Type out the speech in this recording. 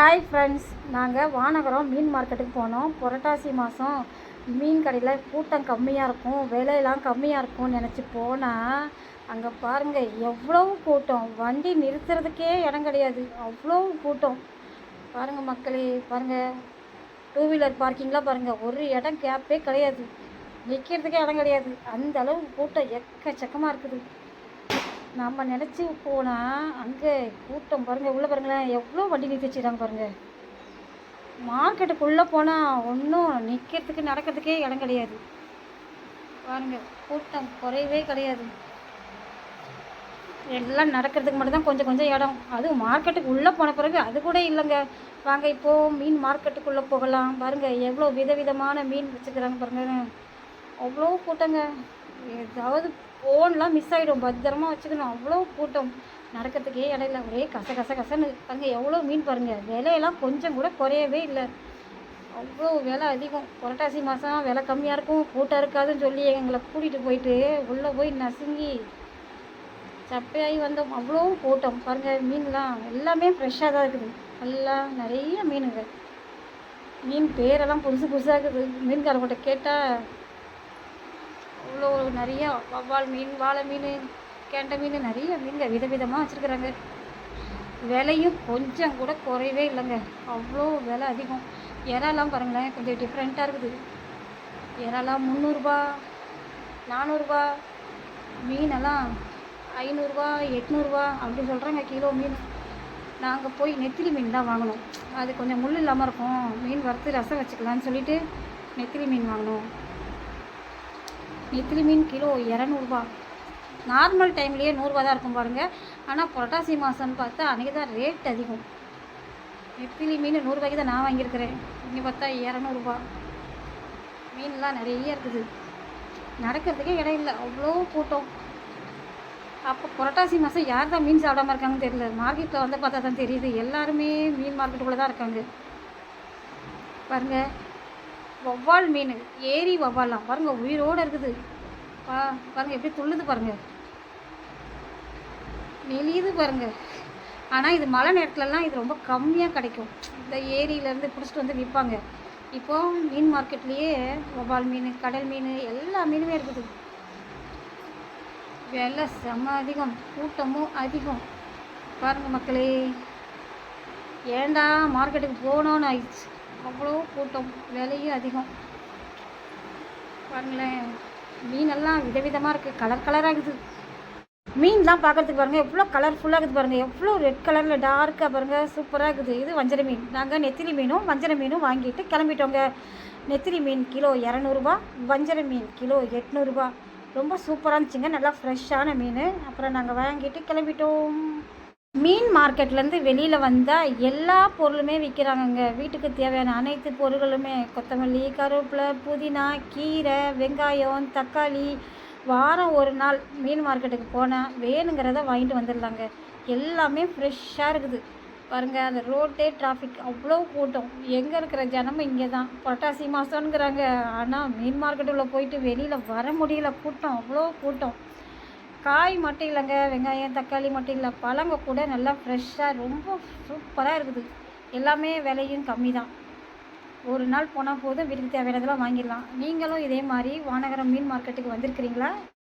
Hi friends நாங்கள் வானகரம் மீன் மார்க்கெட்டுக்கு போனோம். புரட்டாசி மாதம் மீன் கடையில் கூட்டம் கம்மியாக இருக்கும். விலையெல்லாம் கம்மியாக இருக்கும்னு நினச்சி போனால் அங்கே பாருங்கள் எவ்வளவு கூட்டம். வண்டி நிறுத்துறதுக்கே இடம் கிடையாது. அவ்வளோ கூட்டம். பாருங்கள் மக்களே பாருங்கள் டூ வீலர் பார்க்கிங்லாம் பாருங்கள் ஒரு இடம் கேப்பே கிடையாது. நிற்கிறதுக்கே இடம் கிடையாது. அந்த அளவு கூட்டம் எக்கச்சக்கமாக இருக்குது. நம்ம நினச்சி போனால் அங்கே கூட்டம் பாருங்கள் உள்ளே பாருங்களேன் எவ்வளோ வண்டி நிறுத்தி வச்சுக்கிறாங்க பாருங்கள் மார்க்கெட்டுக்குள்ளே போனால் ஒன்றும் நிற்கிறதுக்கு நடக்கிறதுக்கே இடம் கிடையாது. பாருங்கள் கூட்டம் குறையவே கிடையாது. எல்லாம் நடக்கிறதுக்கு மட்டும்தான் கொஞ்சம் கொஞ்சம் இடம். அதுவும் மார்க்கெட்டுக்கு உள்ளே போன பிறகு அது கூட இல்லைங்க. வாங்க இப்போது மீன் மார்க்கெட்டுக்குள்ளே போகலாம். பாருங்கள் எவ்வளோ விதவிதமான மீன் வச்சுக்கிறாங்க பாருங்கள் அவ்வளோ கூட்டங்க. ஏதாவது ஃபோன்லாம் மிஸ் ஆகிடும் பத்திரமா வச்சுக்கணும். அவ்வளோ கூட்டம். நடக்கிறதுக்கே இடையில ஒரே கச கச கசன்னு பாருங்கள் எவ்வளோ மீன் பாருங்கள் விலையெல்லாம் கொஞ்சம் கூட குறையவே இல்லை. அவ்வளோ விலை அதிகம். புரட்டாசி மாதம் விலை கம்மியாக இருக்கும். கூட்டம் இருக்காதுன்னு சொல்லி எங்களை கூட்டிகிட்டு போயிட்டு உள்ளே போய் நசுங்கி சப்பையாகி வந்தோம். அவ்வளோ கூட்டம். பாருங்கள் மீன்லாம் எல்லாமே ஃப்ரெஷ்ஷாக தான் இருக்குது. எல்லாம் நிறைய மீனுங்க. மீன் பேரெல்லாம் புதுசு புதுசாக இருக்குது. மீன்காரங்கிட்ட கேட்டால் இவ்வளோ நிறைய வவ்வால் மீன் வாழை மீன் கெண்டை மீன் நிறைய மீன்கள் விதவிதமாக வச்சுருக்குறாங்க. விலையும் கொஞ்சம் கூட குறையவே இல்லைங்க. அவ்வளோ விலை அதிகம். இறாலாம் பாருங்களேன் கொஞ்சம் டிஃப்ரெண்ட்டாக இருக்குது. இறாலாம் முந்நூறுரூபா நானூறுரூபா மீனெல்லாம் ஐநூறுரூவா எட்நூறுரூவா அப்படி சொல்கிறாங்க கிலோ மீன். நாங்கள் போய் நெத்திலி மீன் தான் வாங்கினோம் அது கொஞ்சம் முள் இல்லாமல் இருக்கும். மீன் வறுத்து ரசம் வச்சுக்கலான்னு சொல்லிட்டு நெத்திலி மீன் வாங்கினோம் நெத்திலி மீன் கிலோ இரநூறுபா. நார்மல் டைம்லேயே நூறுரூவா தான் இருக்கும் பாருங்கள் ஆனால் புரட்டாசி மாதம்னு பார்த்தா அன்றைக்கி தான் ரேட் அதிகம். நெத்திலி மீன் நூறுபாய்க்கு தான் நான் வாங்கியிருக்கிறேன். இங்கே பார்த்தா இரநூறுபா. மீன்லாம் நிறைய இருக்குது. நடக்கிறதுக்கே இடம் இல்லை. அவ்வளோ கூட்டம். அப்போ புரட்டாசி மாதம் யார் தான் மீன் சாப்பிடாம இருக்காங்கன்னு தெரியல. மார்க்கெட்டில் வந்து பார்த்தா தான் தெரியுது. எல்லாருமே மீன் மார்க்கெட்டுக்குள்ளே தான் இருக்காங்க. பாருங்கள் வவ்வால் மீன். ஏரி வவ்வாலாம் பாருங்கள் உயிரோடு இருக்குது. பா பாருங்கள் எப்படி துள்ளுது பாருங்கள் நெளியுது பாருங்கள் ஆனால் இது மழை நேரத்துலலாம் இது ரொம்ப கம்மியாக கிடைக்கும். இந்த ஏரியிலேருந்து பிடிச்சிட்டு வந்து விற்பாங்க. இப்போது மீன் மார்க்கெட்லேயே வவ்வால் மீன் கடல் மீன் எல்லா மீனுமே இருக்குது. விலை செம்ம அதிகம். கூட்டமும் அதிகம். பாருங்கள் மக்களே. ஏண்டா மார்க்கெட்டுக்கு போகணுன்னு ஆயிடுச்சு. அவ்வளோ கூட்டம் விலையும் அதிகம். பாருங்களேன் மீனெல்லாம் விதவிதமாக இருக்குது கலர் கலராக இருக்குது. மீன்லாம் பார்க்குறதுக்கு பாருங்கள் எவ்வளோ கலர்ஃபுல்லாக இருக்குது பாருங்கள் எவ்வளோ ரெட் கலரில் டார்க்காக பாருங்கள் சூப்பராக இருக்குது. இது வஞ்சர மீன். நாங்கள் நெத்திலி மீனும் வஞ்சர மீனும் வாங்கிட்டு கிளம்பிட்டோங்க. நெத்திலி மீன் கிலோ இரநூறுபா வஞ்சர மீன் கிலோ எட்நூறுபா. ரொம்ப சூப்பராக இருந்துச்சுங்க. நல்லா ஃப்ரெஷ்ஷான மீன். அப்புறம் நாங்கள் வாங்கிட்டு கிளம்பிட்டோம். மீன் மார்க்கெட்லேருந்து வெளியில் வந்தால் எல்லா பொருளுமே விற்கிறாங்கங்க வீட்டுக்கு தேவையான அனைத்து பொருட்களுமே கொத்தமல்லி கருவேப்பிலை புதினா கீரை வெங்காயம் தக்காளி. வாரம் ஒரு நாள் மீன் மார்க்கெட்டுக்கு போனால் வேணுங்கிறத வாங்கிட்டு வந்துடலாங்க எல்லாமே ஃப்ரெஷ்ஷாக இருக்குது. பாருங்கள் அந்த ரோட்டே டிராஃபிக். அவ்வளோ கூட்டம். எங்கே இருக்கிற ஜனமும் இங்கே தான் புரட்டாசி மாதங்கிறாங்க ஆனால் மீன் மார்க்கெட்டுக்குள்ளே போயிட்டு வெளியில் வர முடியல. கூட்டம் அவ்வளோ கூட்டம். காய் மட்டும் இல்லைங்க வெங்காயம் தக்காளி மட்டும் இல்லை பழங்க கூட நல்லா ஃப்ரெஷ்ஷாக ரொம்ப சூப்பராக இருக்குது. எல்லாமே விலையும் கம்மி தான் ஒரு நாள் போனால் போதும் வீட்டுக்கு தேவையானதெல்லாம் வாங்கிடலாம். நீங்களும் இதே மாதிரி வானகரம் மீன் மார்க்கெட்டுக்கு வந்திருக்கிறீங்களா?